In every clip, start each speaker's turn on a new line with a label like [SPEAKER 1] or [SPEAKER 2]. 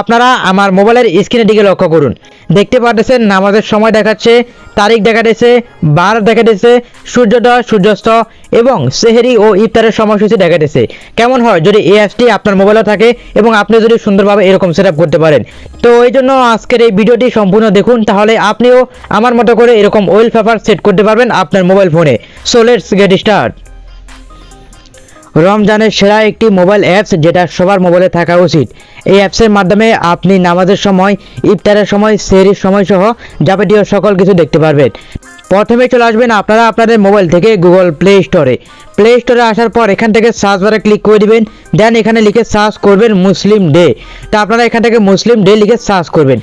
[SPEAKER 1] আপনারা আমার মোবাইলের স্ক্রিনের দিকে লক্ষ্য করুন। দেখতে পাচ্ছেন নামাজের সময় দেখাচ্ছে, তারিখ দেখাতেছে, বার দেখাতেছে, সূর্যোদয়, সূর্যাস্ত এবং সেহেরি ও ইফতারের সময়সূচি দেখাতেছে। কেমন হয় যদি এই অ্যাপসটি আপনার মোবাইলে থাকে এবং আপনি যদি সুন্দরভাবে এরকম সেট করতে পারেন। তো এই জন্য আজকের এই ভিডিওটি সম্পূর্ণ দেখুন, তাহলে আপনিও আমার মতো করে এরকম ওয়েল পেপার সেট করতে পারবেন আপনার মোবাইল ফোনে। সো লেটস গেট স্টার্ট রমজানের সেরা একটি মোবাইল অ্যাপস যেটা সবার মোবাইলে থাকা উচিত। এই অ্যাপসের মাধ্যমে আপনি নামাজের সময়, ইফতারের সময়, সেহরির সময় সহ যাবতীয় সকল কিছু দেখতে পারবেন। প্রথমে চলে আসবেন আপনারা আপনাদের মোবাইল থেকে গুগল প্লে স্টোরে প্লে স্টোরে আসার পর এখান থেকে সার্চ বারে ক্লিক করে দিবেন। দেন এখানে লিখে সার্চ করবেন মুসলিম ডে তা আপনারা এখান থেকে মুসলিম ডে লিখে সার্চ করবেন।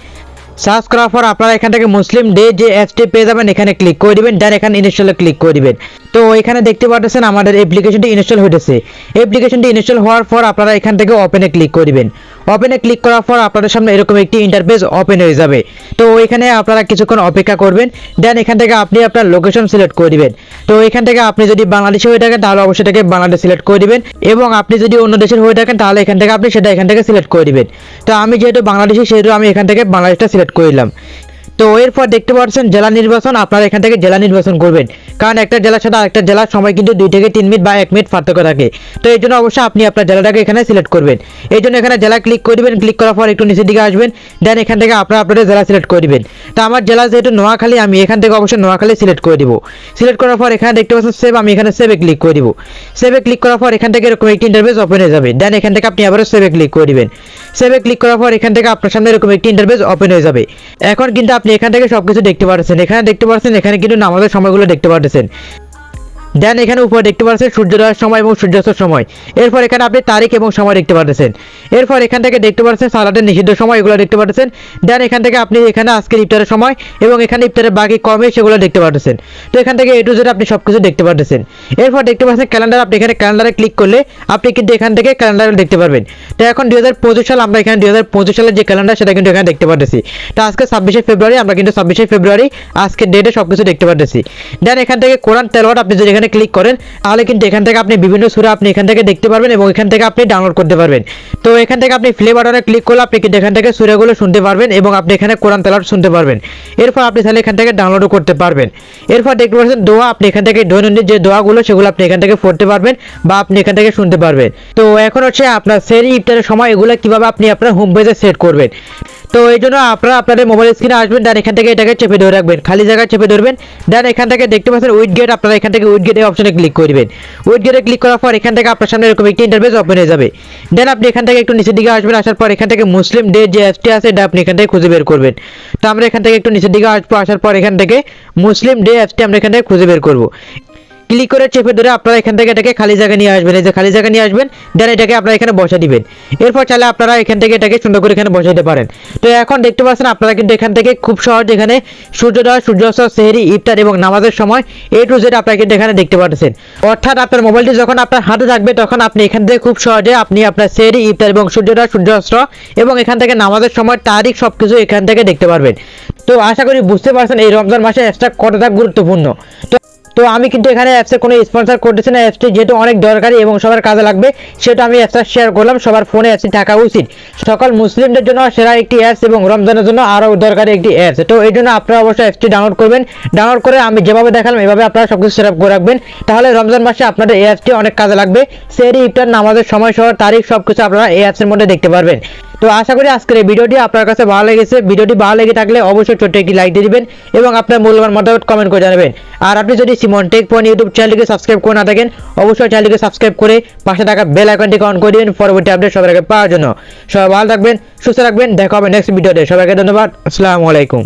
[SPEAKER 1] সার্চ করার পর আপনারা এখান থেকে মুসলিম ডে যে অ্যাপসটি পেয়ে যাবেন, এখানে ক্লিক করে দিবেন। দেন এখানে ইনস্টলে ক্লিক করে দিবেন। তো এখানে দেখতে পাচ্ছেন আমাদের অ্যাপ্লিকেশনটি ইনস্টল হয়েছে অ্যাপ্লিকেশনটি ইনস্টল হওয়ার পর আপনারা এখান থেকে ওপেনে ক্লিক করে দিবেন ওপেনে ক্লিক করার পর আপনাদের সামনে এরকম একটি ইন্টারফেস ওপেন হয়ে যাবে। তো এখানে আপনারা কিছুক্ষণ অপেক্ষা করবেন দেন এখান থেকে আপনি আপনার লোকেশন সিলেক্ট করে দিবেন। তো এখান থেকে আপনি যদি বাংলাদেশে হয়ে থাকেন, তাহলে অবশ্যই এটাকে বাংলাদেশ সিলেক্ট করে দিবেন। এবং আপনি যদি অন্য দেশের হয়ে থাকেন, তাহলে এখান থেকে আপনি সেটা এখান থেকে সিলেক্ট করে দিবেন। তো আমি যেহেতু বাংলাদেশি, সেহেতু আমি এখান থেকে বাংলাদেশটা সিলেক্ট করে দিলাম। তো এরপর দেখতে পাচ্ছেন জেলা নির্বাচন, আপনারা এখান থেকে জেলা নির্বাচন করবেন। কারণ একটা জেলার সাথে আরেকটা জেলার সময় কিন্তু দুই থেকে তিন মিনিট বা এক মিনিট পার্থক্য থাকে। তো এই জন্য অবশ্যই আপনি আপনার জেলাটাকে এখানে সিলেক্ট করবেন। এই জন্য এখানে জেলা ক্লিক করবেন ক্লিক করার পর একটু নিচের দিকে আসবেন। দেন এখান থেকে আপনারা আপনাদের জেলা সিলেক্ট করে দিবেন তো আমার জেলা যেহেতু নোয়াখালী, আমি এখান থেকে অবশ্যই নোয়াখালী সিলেক্ট করে দিব। সিলেক্ট করার পর এখানে দেখতে পাচ্ছেন সেভ আমি এখানে সেভে ক্লিক করে দিব। সেভে ক্লিক করার পর এখান থেকে এরকম একটি ইন্টারফেস ওপেন হয়ে যাবে। দেন এখান থেকে আপনি আবারও সেভে ক্লিক করে দিবেন সেভে ক্লিক করার পর এখান থেকে আপনার সামনে এরকম একটি ইন্টারফেস ওপেন হয়ে যাবে। এখন কিন্তু আপনি এখান থেকে সবকিছু দেখতে পাচ্ছেন এখানে দেখতে পাচ্ছেন এখানে কিন্তু নামাজের সময়গুলো দেখতে পাচ্ছেন দেন এখানে উপরে দেখতে পাচ্ছেন সূর্যোদয়ের সময় এবং সূর্যাস্তের সময়। এরপর এখানে আপনি তারিখ এবং সময় দেখতে পাচ্ছেন এরপর এখান থেকে দেখতে পাচ্ছেন সালাদের নিষিদ্ধ সময়, এগুলো দেখতে পাচ্ছেন দেন এখান থেকে আপনি এখানে আজকের ইফতারের সময় এবং এখানে ইফতারের বাকি কমে সেগুলো দেখতে পাচ্ছেন তো এখান থেকে এ টু জেড আপনি সব কিছু দেখতে পাচ্ছেন এরপর দেখতে পাচ্ছেন ক্যালেন্ডার, আপনি এখানে ক্যালেন্ডারে ক্লিক করলে আপনি কিন্তু এখান থেকে ক্যালেন্ডার দেখতে পারবেন। তো এখন দুই হাজার পঁচিশ সাল, আমরা এখানে দুই হাজার পঁচিশ সালের যে ক্যালেন্ডার, সেটা কিন্তু এখানে দেখতে পাচ্ছি তো আজকে ছাব্বিশে ফেব্রুয়ারি, আমরা কিন্তু ছাব্বিশে ফেব্রুয়ারি আজকের ডেটে সব কিছু দেখতে পাচ্ছি দেন এখান থেকে কোরআন তেলওয়াট আপনি যদি এখানে ক্লিক করেন, তাহলে কিন্তু এখান থেকে আপনি বিভিন্ন সুরা আপনি এখান থেকে দেখতে পারবেন এবং এখান থেকে আপনি ডাউনলোড করতে পারবেন। তো এখান থেকে আপনি প্লে বাটনে ক্লিক করলে আপনি কিন্তু এখান থেকে সুরাগুলো শুনতে পারবেন এবং আপনি এখানে কোরআন তেলাওয়াত শুনতে পারবেন। এরপর আপনি তাহলে এখান থেকে ডাউনলোডও করতে পারবেন। এরপর দেখতে পাচ্ছেন দোয়া, আপনি এখান থেকে দৈনন্দিন যে দোয়াগুলো, সেগুলো আপনি এখান থেকে পড়তে পারবেন বা আপনি এখান থেকে শুনতে পারবেন। তো এখন হচ্ছে আপনার সেরি ইফতারের সময়, এগুলো কীভাবে আপনি আপনার হোম পেজে সেট করবেন? তো এই জন্য আপনারা আপনাদের মোবাইল স্ক্রিনে আসবেন দেন এখান থেকে এটাকে চেপে ধরে রাখবেন খালি জায়গায় চেপে ধরবেন দেন এখান থেকে দেখতে পাচ্ছেন উইড গেট আপনারা এখান থেকে উইড গেটের অপশনে ক্লিক করে দিবেন উইড গেটে ক্লিক করার পর এখান থেকে আপনার সামনে এরকম একটি ইন্টারফেস ওপেন হয়ে যাবে দেন আপনি এখান থেকে একটু নিচের দিকে আসবেন আসার পর এখান থেকে মুসলিম ডে যে অ্যাপসটি আছে এটা আপনি এখান থেকে খুঁজে বের করবেন তো আমরা এখান থেকে একটু নিচের দিকে আসব আসার পর এখান থেকে মুসলিম ডে অ্যাপসটি আমরা এখান থেকে খুঁজে বের করব ক্লিক করে চেপে ধরে আপনারা এখান থেকে এটাকে খালি জায়গা নিয়ে আসবেন। এই যে খালি জায়গা নিয়ে আসবেন দেন এটাকে আপনারা এখানে বসা দিবেন। এরপর চাইলে আপনারা এখান থেকে এটাকে সুন্দর করে এখানে বসাইতে পারেন। তো এখন দেখতে পাচ্ছেন আপনারা কিন্তু এখান থেকে খুব সহজ এখানে সূর্যোদয়, সূর্যাস্ত, সেহরি, ইফতার এবং নামাজের সময় এ টু জেড আপনারা কিন্তু এখানে দেখতে পাচ্ছেন অর্থাৎ আপনার মোবাইলটি যখন আপনার হাতে থাকবে, তখন আপনি এখান থেকে খুব সহজে আপনি আপনার সেহরি, ইফতার এবং সূর্যোদয়, সূর্যাস্ত এবং এখান থেকে নামাজের সময় তারিখ সব কিছু এখান থেকে দেখতে পারবেন। তো আশা করি বুঝতে পারছেন এই রমজান মাসে এক্সট্রা কতটা গুরুত্বপূর্ণ। তো তো আমি কিন্তু এখানে অ্যাপসের কোনো স্পন্সর করতেছি না অ্যাপসটি যেহেতু অনেক দরকারি এবং সবার কাজে লাগবে সেটা আমি অ্যাপসটা শেয়ার করলাম, সবার ফোনে অ্যাপসটি থাকা উচিত। সকল মুসলিমদের জন্য সেরা একটি অ্যাপস এবং রমজানের জন্য আরও দরকারি একটি অ্যাপস তো এই জন্য আপনারা অবশ্যই অ্যাপসটি ডাউনলোড করবেন। ডাউনলোড করে আমি যেভাবে দেখালাম, এভাবে আপনারা সব কিছু সেট করে রাখবেন। তাহলে রমজান মাসে আপনাদের এই অ্যাপসটি অনেক কাজে লাগবে। সেরি, ইফতার, নামাজের সময় সহ তারিখ সব কিছু আপনারা এই অ্যাপসের মধ্যে দেখতে পারবেন। তো আশা করি আজকের এই ভিডিওটি আপনার কাছে ভালো লেগেছে। ভিডিওটি ভালো লেগে থাকলে অবশ্যই ছোট্ট একটি লাইক দিয়ে দিবেন এবং আপনার মূল্যবান মতামত কমেন্ট করে জানাবেন। আর আপনি যদি সিমন টেক পয়েন্ট ইউটিউব চ্যানেলকে সাবস্ক্রাইব করে না থাকেন, অবশ্যই চ্যানেলকে সাবস্ক্রাইব করে পাশে থাকা বেল আইকনটিকে অন করে দিবেন পরবর্তী আপডেট সবার আগে পাওয়ার জন্য। সবাই ভালো থাকবেন, সুস্থ থাকবেন, দেখা হবে নেক্সট ভিডিওতে সবাইকে ধন্যবাদ, আসসালামু আলাইকুম।